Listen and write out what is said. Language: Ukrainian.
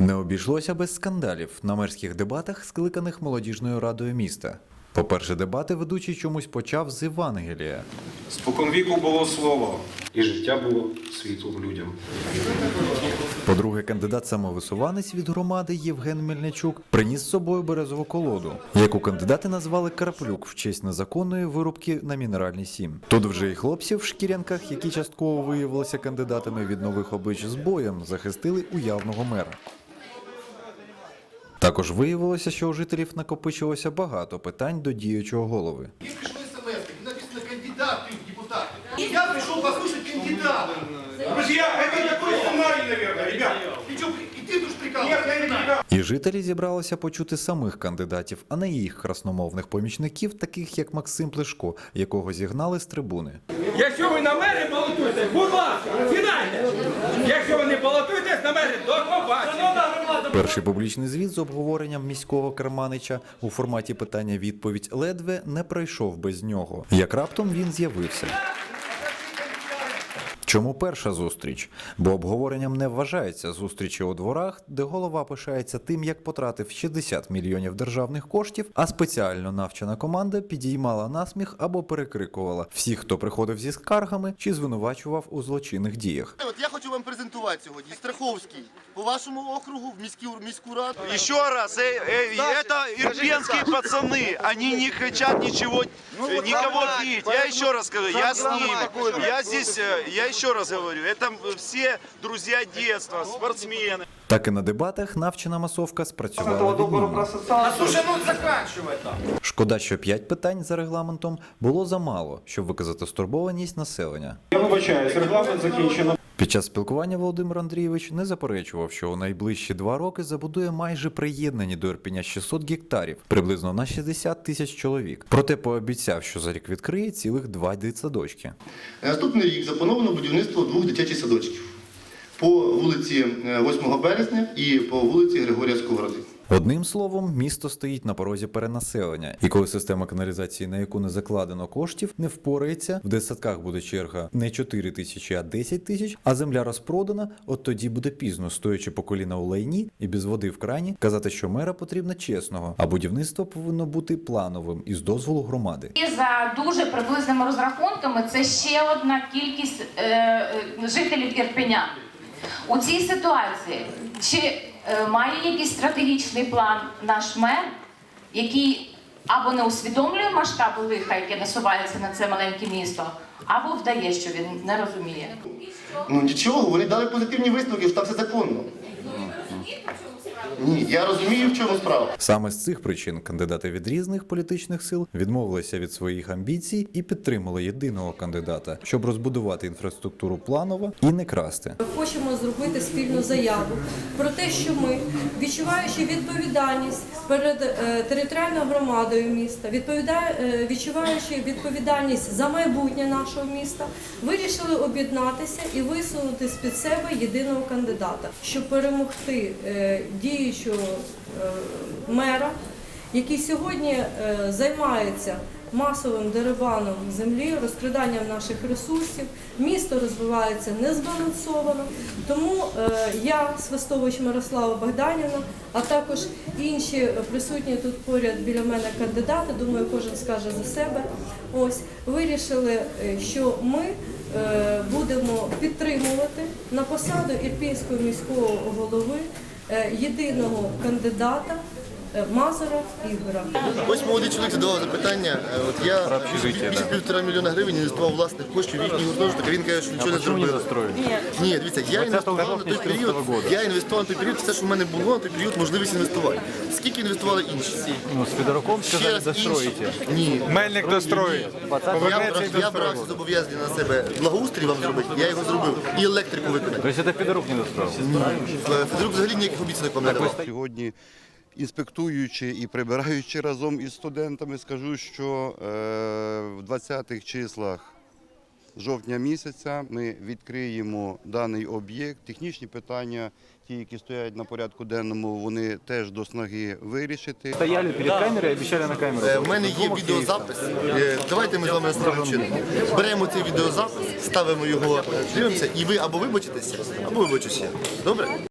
Не обійшлося без скандалів на мерських дебатах, скликаних молодіжною радою міста. По-перше, дебати ведучий чомусь почав з Євангелія. Споконвіку було слово, і життя було світлом людям. По-друге, кандидат самовисуванець від громади Євген Мельничук приніс з собою березову колоду, яку кандидати назвали Карплюк в честь незаконної вирубки на мінеральній сім. Тут вже і хлопці в шкірянках, які частково виявилися кандидатами від нових облич з боєм, захистили уявного мера. Також виявилося, що у жителів накопичилося багато питань до діючого голови. Мне пришло смс, где написано кандидат ты в депутаты. Я пришел послушать кандидата. Друзья, это не такой сценарий, наверное, ребят. Ты что, и ты тут прикалываешься? Нет, я не прикалываюсь. І жителі зібралися почути самих кандидатів, а не їх красномовних помічників, таких як Максим Плешко, якого зігнали з трибуни. Якщо ви на мери балотуєтесь, будь ласка, сідайте. Якщо ви не балотуєтесь на мери, до побачення. Перший публічний звіт з обговоренням міського керманича у форматі питання-відповідь ледве не пройшов без нього. Як раптом він з'явився. Чому перша зустріч? Бо обговоренням не вважається зустрічі у дворах, де голова пишається тим, як потратив 60 мільйонів державних коштів, а спеціально навчена команда підіймала насміх або перекрикувала всіх, хто приходив зі скаргами чи звинувачував у злочинних діях. От я хочу вам презентувати сьогодні Страховський по вашому округу в міську, міську раду. Еще раз, э, э, это ирпенские пацаны, они не хотят ничего, э, никого бить. Я еще раз скажу, я с ними, я здесь, э, я еще раз говорю, это все друзья детства, спортсмены. Так і на дебатах навчена масовка спрацювала відмінно. Слушай, ну заканчивай там. Шкода, що п'ять питань за регламентом було замало, щоб виказати стурбованість населення. Я вибачаюсь, регламент закінчено. Під час спілкування Володимир Андрійович не заперечував, що у найближчі два роки забудує майже приєднані до Ірпеня 600 гектарів, приблизно на 60 тисяч чоловік. Проте пообіцяв, що за рік відкриє цілих два дитсадочки. Наступний рік заплановано будівництво двох дитячих садочків по вулиці е, 8 березня і по вулиці Григорія Сковороди. Одним словом, місто стоїть на порозі перенаселення, і коли система каналізації, на яку не закладено коштів, не впорається, в дитсадках буде черга не 4 тисячі, а 10 тисяч, а земля розпродана, от тоді буде пізно, стоячи по коліна у лайні і без води в крані, казати, що мера потрібно чесного, а будівництво повинно бути плановим і з дозволу громади. І за дуже приблизними розрахунками це ще одна кількість е, е, жителів Ірпеня. У цій ситуації чи має якийсь стратегічний план наш мер, який або не усвідомлює масштаб лиха, яке насувається на це маленьке місто, або вдає, що він не розуміє. Ну нічого, вони дали позитивні висновки, що там все законно. Ні, я розумію, в чому справа. Саме з цих причин кандидати від різних політичних сил відмовилися від своїх амбіцій і підтримали єдиного кандидата, щоб розбудувати інфраструктуру планово і не красти. Хочемо зробити спільну заяву про те, що ми, відчуваючи відповідальність перед е, територіальною громадою міста, е, відчуваючи відповідальність за майбутнє нашого міста, вирішили об'єднатися і висунути з-під себе єдиного кандидата, щоб перемогти е, діючого е, мера, який сьогодні е, займається масовим дерибаном землі, розкраданням наших ресурсів. Місто розвивається незбалансовано. Тому е, я, Свистович Мирослава Богданівна, а також інші присутні тут поряд біля мене кандидати, думаю, кожен скаже за себе. Ось вирішили, що ми будемо підтримувати на посаду Ірпінського міського голови єдиного кандидата е, Мазура Ігора. Ось молодий чоловік задавав запитання. е, От я більше півтора мільйона гривень інвестував власних коштів в їхній гуртожиток, а він каже, що нічого не зробив. Ні, дивіться, я інвестував на той період. Я інвестував на той період все, що в мене було на той період, можливість інвестувати. Скільки інвестували інші? Ну, с Федоруком Ще сказали, раз Ні. Мельник достроїть. Я, брав- зобов'язання на себе благоустрій вам зробити, я його зробив. І електрику виконати. То есть это Федорук не достроил? Федорук взагалі ніяких обіцянок вам не. Сьогодні, інспектуючи і прибираючи разом із студентами, скажу, що е, в 20-х числах жовтня місяця ми відкриємо даний об'єкт. Технічні питання, ті, які стоять на порядку денному, вони теж до снаги вирішити. Стояли перед камерой и обещали на камеру. Е, В мене є відеозапис. Е, Давайте ми з вами наступним чином. Беремо цей відеозапис, ставимо його, е, дивимося, і ви або вибачитеся, або вибачуся. Добре?